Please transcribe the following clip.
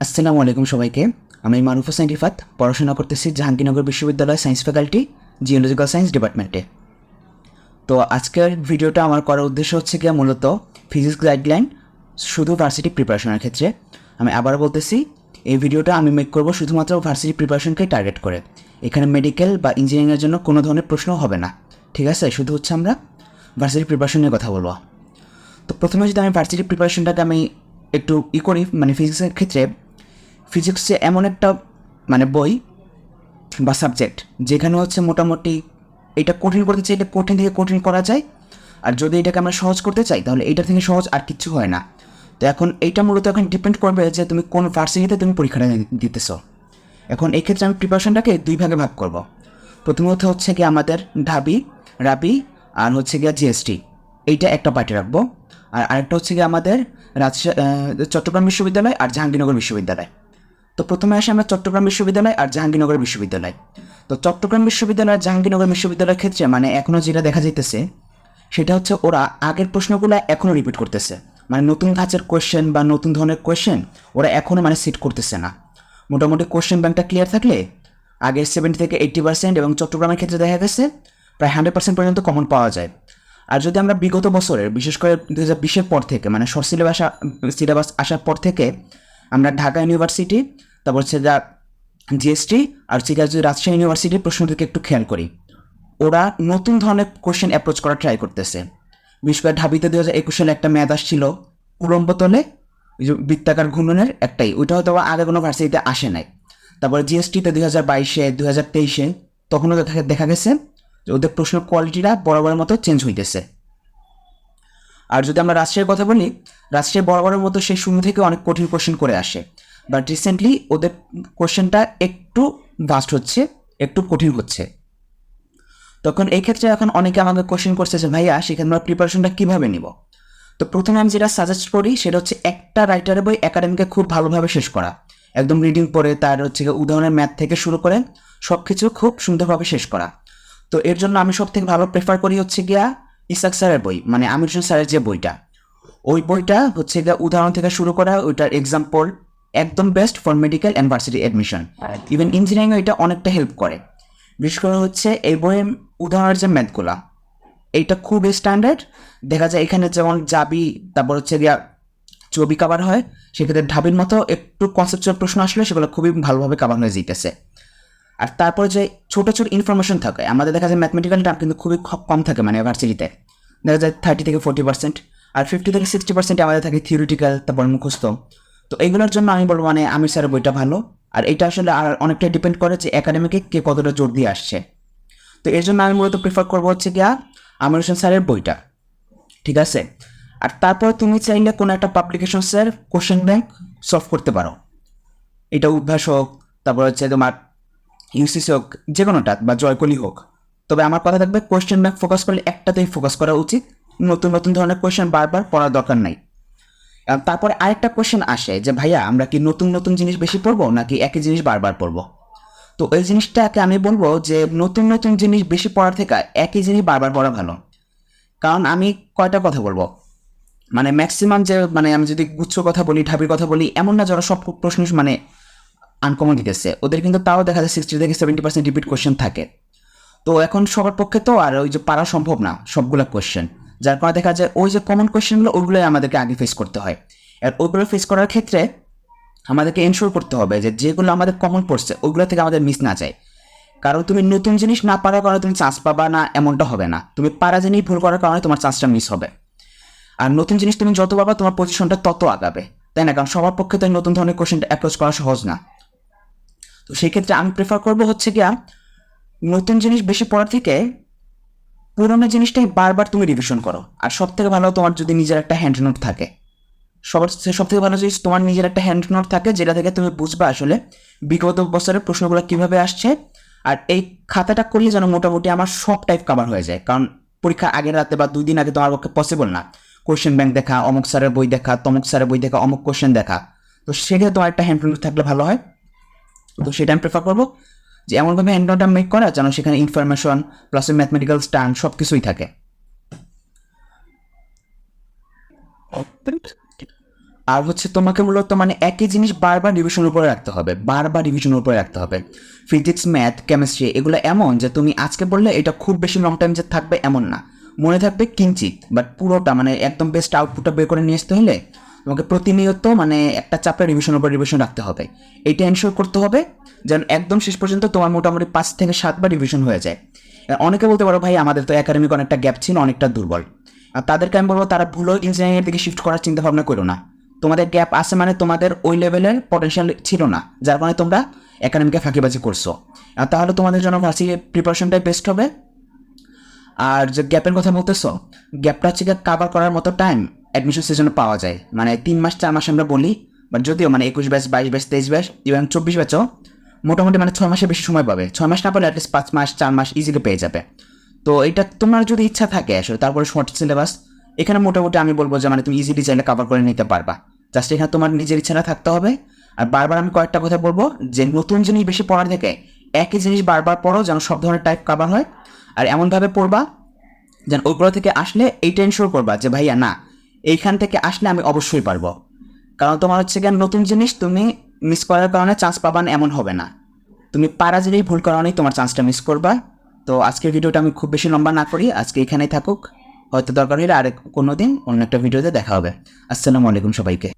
আসসালামু আলাইকুম সবাইকে। আমি মারুফ হোসেন রিফাত, পড়াশোনা করতেছি জাহাঙ্গীরনগর বিশ্ববিদ্যালয় সায়েন্স ফ্যাকাল্টি জিওলজিক্যাল সায়েন্স ডিপার্টমেন্টে তো আজকের ভিডিওটা আমার করার উদ্দেশ্য হচ্ছে গিয়ে মূলত ফিজিক্স গাইডলাইন শুধু ভার্সিটি প্রিপারেশনের ক্ষেত্রে। আমি আবার বলতেছি, এই ভিডিওটা আমি মেক করব শুধুমাত্র ভার্সিটি প্রিপারেশনকে টার্গেট করে। এখানে মেডিকেল বা ইঞ্জিনিয়ারিংয়ের জন্য কোনো ধরনের প্রশ্ন হবে না। ঠিক আছে? শুধু হচ্ছে আমরা ভার্সিটি প্রিপারেশনের কথা বলব। তো প্রথমে যদি আমি ভার্সিটি প্রিপারেশনটাকে আমি একটু ই করি মানে ফিজিক্সের ক্ষেত্রে ফিজিক্স যে এমন একটা মানে বই বা সাবজেক্ট যেখানে হচ্ছে মোটামুটি এটা কঠিন করতে চাই এটা কঠিন থেকে কঠিন করা যায়। আর যদি এটাকে আমরা সহজ করতে চাই, তাহলে এইটা থেকে সহজ আর কিচ্ছু হয় না। তো এখন এইটা মূলত এখন ডিপেন্ড করবে যে তুমি কোন ভার্সিটিতে তুমি পরীক্ষাটা দিতেছ। এখন এই ক্ষেত্রে আমি প্রিপারেশনটাকে দুই ভাগে ভাগ করব। প্রথমত হচ্ছে কি আমাদের ঢাবি, রাবি আর হচ্ছে গিয়ে জিএসটি। এইটা একটা পার্টি রাখব। আর আরেকটা হচ্ছে গিয়ে আমাদের রাজশাহী চট্টগ্রাম বিশ্ববিদ্যালয় আর জাহাঙ্গীরনগর বিশ্ববিদ্যালয়। তো প্রথমে আসে আমরা চট্টগ্রাম বিশ্ববিদ্যালয় আর জাহাঙ্গীরনগর বিশ্ববিদ্যালয়। তো চট্টগ্রাম বিশ্ববিদ্যালয় আর জাহাঙ্গীরনগর বিশ্ববিদ্যালয়ের ক্ষেত্রে মানে এখনও যেটা দেখা যাইতেছে, সেটা হচ্ছে ওরা আগের প্রশ্নগুলো এখনও রিপিট করতেছে। মানে নতুন ধাঁচের কোয়েশ্চেন বা নতুন ধরনের কোয়েশ্চেন ওরা এখনও মানে সিট করতেছে না। মোটামুটি কোয়েশ্চেন ব্যাংকটা ক্লিয়ার থাকলে আগের সেভেন্টি থেকে এইট্টি পার্সেন্ট এবং চট্টগ্রামের ক্ষেত্রে দেখা গেছে প্রায় হান্ড্রেড পার্সেন্ট পর্যন্ত কমন পাওয়া যায়। আর যদি আমরা বিগত বছরের, বিশেষ করে দু হাজার বিশের পর থেকে মানে শর্ট সিলেবাস সিলেবাস আসার পর থেকে আমরা ঢাকা ইউনিভার্সিটি তারপর হচ্ছে যা জিএসটি আর হচ্ছে যদি রাজশাহী ইউনিভার্সিটির প্রশ্ন থেকে একটু খেয়াল করি। ওরা নতুন ধরনের কোশ্চেন অ্যাপ্রোচ করার ট্রাই করতেছে। বিশেষ করে ঢাবিতে দু হাজার একুশ সালে একটা ম্যাথ আসছিল যে বৃত্তাকার ঘূর্ণনের একটাই। ওইটা হয়তো আগে কোনো ভার্সিটিতে আসে নাই। তারপরে জিএসটিতে দুই হাজার বাইশে, দুই হাজার তেইশে তখনও দেখা গেছে যে ওদের প্রশ্নের কোয়ালিটিটা বরাবরের মতো চেঞ্জ হইতেছে। আর যদি আমরা রাজশাহীর কথা বলি, রাজশাহী বরাবরের মতো সেই শূন্য থেকে অনেক কঠিন কোশ্চেন করে আসে। বাট রিসেন্টলি ওদের কোশ্চেনটা একটু ভাস্ট হচ্ছে, একটু কঠিন হচ্ছে। তখন এই ক্ষেত্রে এখন অনেকে আমাকে কোশ্চেন করছে যে, ভাইয়া, সেখানে আমরা প্রিপারেশনটা কীভাবে নিব? তো প্রথমে আমি যেটা সাজেস্ট করি, সেটা হচ্ছে একটা রাইটারের বই একাডেমিকে খুব ভালোভাবে শেষ করা। একদম রিডিং পড়ে তার হচ্ছে উদাহরণের ম্যাথ থেকে শুরু করে সব কিছু খুব সুন্দরভাবে শেষ করা। তো এর জন্য আমি সব থেকে ভালো প্রেফার করি হচ্ছে গিয়া ইসাক স্যারের বই মানে আমির স্যারের যে বইটা। ওই বইটা হচ্ছে গিয়া উদাহরণ থেকে শুরু করা, ওইটার এক্সাম্পল একদম best for medical university admission even engineering এটা অনেকটা হেল্প করে। বিশেষ করে হচ্ছে এই বইয়ের উদাহরণের যে ম্যাথগুলা এইটা খুব স্ট্যান্ডার্ড দেখা যায় এখানে যেমন জাবি তারপর হচ্ছে গিয়া ছবি কাভার হয় সেক্ষেত্রে ঢাবির মতো একটু কনসেপচুয়াল প্রশ্ন আসলে সেগুলো খুবই ভালোভাবে কাভার হয়ে যেতেছে। আর তারপরে যে ছোটো ছোটো ইনফরমেশন থাকে আমাদের দেখা যায় ম্যাথমেটিক্যাল টার্ম কিন্তু খুবই কম থাকে মানে ভার্সিটিতে দেখা যায় থার্টি থেকে ফোর্টি পার্সেন্ট আর ফিফটি থেকে সিক্সটি পার্সেন্ট আমাদের থাকে থিওরিটিক্যাল তারপর মুখস্থ। তো এইগুলোর জন্য আমি বলব মানে আমির স্যারের বইটা ভালো। আর এটা আসলে আর অনেকটাই ডিপেন্ড করে যে একাডেমিকে কে কতটা জোর দিয়ে আসছে। তো এর জন্য আমি মূলত প্রিফার করব হচ্ছে গিয়া আমির হোসেন স্যারের বইটা। ঠিক আছে? আর তারপর তুমি চাইলে কোনো একটা পাবলিকেশন স্যার কোশ্চেন ব্যাংক সলভ করতে পারো। এটা উদ্ভাস হোক, তারপর হচ্ছে তোমার ইউসিসি হোক যে কোনোটা বা জয়কলি হোক। তবে আমার কথা থাকবে কোয়েশ্চেন ব্যাংক ফোকাস করলে একটাতেই ফোকাস করা উচিত। নতুন নতুন ধরনের কোয়েশ্চেন বারবার পড়ার দরকার নাই। তারপরে আরেকটা কোয়েশ্চেন আসে যে, ভাইয়া, আমরা কি নতুন নতুন জিনিস বেশি পড়ব নাকি একই জিনিস বারবার পড়ব? তো এই জিনিসটাকে আমি বলব যে, নতুন নতুন জিনিস বেশি পড়ার থেকে একই জিনিস বারবার পড়া ভালো। কারণ আমি কয়টা কথা বলব? মানে ম্যাক্সিমাম যে মানে আমি যদি গুচ্ছ কথা বলি, ঢাবির কথা বলি, এমন না যারা সব প্রশ্ন মানে আনকমন দিতেছে। ওদের কিন্তু তাও দেখা যায় সিক্সটি থেকে সেভেন্টি পার্সেন্ট রিপিট কোয়েশ্চেন থাকে। তো এখন সবার পক্ষে তো আর ওই যে পারা সম্ভব না, সবগুলো কোয়েশ্চেন যার কারণে দেখা যায় ওই যে কমন কোয়েশ্চেনগুলো ওইগুলোই আমাদেরকে আগে ফেস করতে হয়। আর ওইগুলো ফেস করার ক্ষেত্রে আমাদেরকে এনশোর করতে হবে যে যেগুলো আমাদের কমন পড়ছে ওইগুলো থেকে আমাদের মিস না যায়। কারণ তুমি নতুন জিনিস না পারার কারণে তুমি চান্স পাবা না, এমনটা হবে না। তুমি পারা জিনিস ভুল করার কারণে তোমার চান্সটা মিস হবে। আর নতুন জিনিস তুমি যত পাবা, তোমার পজিশনটা তত আগাবে। তাই না? কারণ সবার পক্ষে তো নতুন ধরনের কোশ্চেনটা অ্যাপ্রোচ করা সহজ না। তো সেই ক্ষেত্রে আমি প্রেফার করব হচ্ছে গিয়া নতুন জিনিস বেশি পড়ার থেকে পুরোনো জিনিসটাই বারবার তুমি রিভিশন করো। আর সব থেকে ভালো তোমার যদি নিজের একটা হ্যান্ড নোট থাকে। সবার সব থেকে ভালো জিনিস তোমার নিজের একটা হ্যান্ড নোট থাকে, যেটা থেকে তুমি বুঝবে আসলে বিগত বছরের প্রশ্নগুলো কীভাবে আসছে। আর এই খাতাটা করলে যেন মোটামুটি আমার সব টাইপ কাভার হয়ে যায়। কারণ পরীক্ষা আগের রাতে বা দুই দিন আগে তোমার পক্ষে পসিবল না। কোশ্চেন ব্যাংক দেখা, অমুক স্যারের বই দেখা, তমুক স্যারের বই দেখা, অমুক কোশ্চেন দেখা। তো সেক্ষেত্রে তোমার একটা হ্যান্ড নোট থাকলে ভালো হয়। তো সেটা আমি প্রেফার করব। যে এমনভাবে হ্যান্ড নোটটা মেক করা যেন সেখানে ইনফরমেশন প্লাস ম্যাথমেটিক্যাল স্ট্যান্ড সব কিছুই থাকে। আর হচ্ছে তোমাকে মূলত মানে একই জিনিস বারবার রিভিশনের উপরে রাখতে হবে বারবার রিভিশনের উপরে রাখতে হবে। ফিজিক্স ম্যাথ কেমিস্ট্রি এগুলো এমন যে তুমি আজকে বললে এটা খুব বেশি লং টাইম যে থাকবে এমন না। মনে থাকবে কিঞ্চিত বাট পুরোটা মানে একদম বেস্ট আউটপুটটা বের করে নিয়ে আসতে হলে তোমাকে প্রতিনিয়ত মানে একটা চাপে রিভিশনের উপর রিভিশন রাখতে হবে। এইটা এনশোর করতে হবে যেন একদম শেষ পর্যন্ত তোমার মোটামুটি পাঁচ থেকে সাতবার রিভিশন হয়ে যায়। অনেকে বলতে পারো, ভাই, আমাদের তো একাডেমিক অনেকটা গ্যাপ ছিল, অনেকটা দুর্বল। আর তাদেরকে আমি বলব, তারা ভুলো ইঞ্জিনিয়ারিংয়ের দিকে শিফট করার চিন্তা ভাবনা করো না। তোমাদের গ্যাপ আছে মানে তোমাদের ওই লেভেলের পটেনশিয়াল ছিল না, যার কারণে তোমরা একাডেমিকে ফাঁকিবাজি করছ। আর তাহলে তোমাদের জন্য ভার্সি প্রিপারেশনটাই বেস্ট হবে। আর যে গ্যাপের কথা বলতেছো গ্যাপটা হচ্ছে কাভার করার মতো টাইম অ্যাডমিশন সিজনে পাওয়া যায়। মানে তিন মাস, চার মাস আমরা বলি বাট যদিও মানে একুশ ব্যাচ বাইশ ব্যাচ তেইশ ব্যাচ এবং চব্বিশ ব্যাচও মোটামুটি মানে ছয় মাসের বেশি সময় পাবে। ছয় মাস না পারলে অ্যাটলিস্ট পাঁচ মাস, চার মাস ইজিলি পেয়ে যাবে। তো এটা তোমার যদি ইচ্ছা থাকে আসলে, তারপরে শর্ট সিলেবাস এখানে মোটামুটি আমি বলব যে মানে তুমি ইজিলি চাইলে কাভার করে নিতে পারবা। জাস্ট এখানে তোমার নিজের ইচ্ছাটা থাকতে হবে। আর বারবার আমি কয়েকটা কথা বলব, যে নতুন জিনিস বেশি পড়ার থেকে একই জিনিস বারবার পড়ো যেন সব ধরনের টাইপ কাভার হয়। আর এমনভাবে পড়বা যেন ওইগুলো থেকে আসলে এইটা এনশোর করবা যে ভাইয়া না এইখান থেকে আসলে আমি অবশ্যই পারব। কারণ তোমার হচ্ছে গিয়ে নতুন জিনিস তুমি মিস করার কারণে চান্স পাবা না, এমন হবে না। তুমি পারা জিনিস ভুল কারণেই তোমার চান্সটা মিস করবা। তো আজকের ভিডিওটা আমি খুব বেশি লম্বা না করি, আজকে এখানেই থাকুক। হয়তো দরকার হলে আরেক কোনো দিন অন্য একটা ভিডিওতে দেখা হবে। আসসালামু আলাইকুম সবাইকে।